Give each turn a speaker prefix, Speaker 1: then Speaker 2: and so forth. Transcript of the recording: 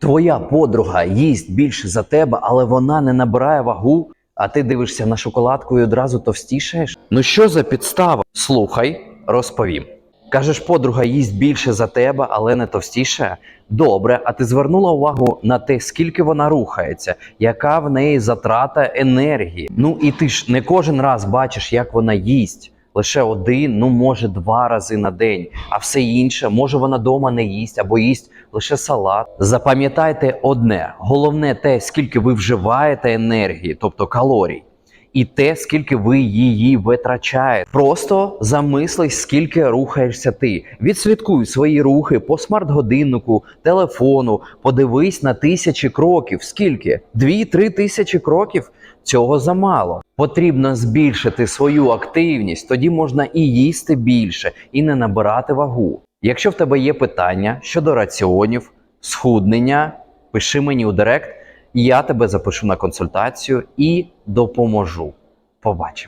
Speaker 1: Твоя подруга їсть більше за тебе, але вона не набирає вагу, а ти дивишся на шоколадку і одразу товстішаєш? Ну що за підстава? Слухай, розповім. Кажеш, подруга їсть більше за тебе, але не товстіше. Добре, а ти звернула увагу на те, скільки вона рухається, яка в неї затрата енергії. Ну і ти ж не кожен раз бачиш, як вона їсть. Лише один, ну може два рази на день, а все інше, може вона дома не їсть або їсть лише салат. Запам'ятайте одне: головне те, скільки ви вживаєте енергії, тобто калорій, і те, скільки ви її витрачаєте. Просто замислись, скільки рухаєшся ти. Відслідкуй свої рухи по смарт-годиннику, телефону, подивись на тисячі кроків. Скільки? Дві-три тисячі кроків? Цього замало. Потрібно збільшити свою активність, тоді можна і їсти більше, і не набирати вагу. Якщо в тебе є питання щодо раціонів, схуднення, пиши мені у директ, я тебе запишу на консультацію і допоможу. Побачимо.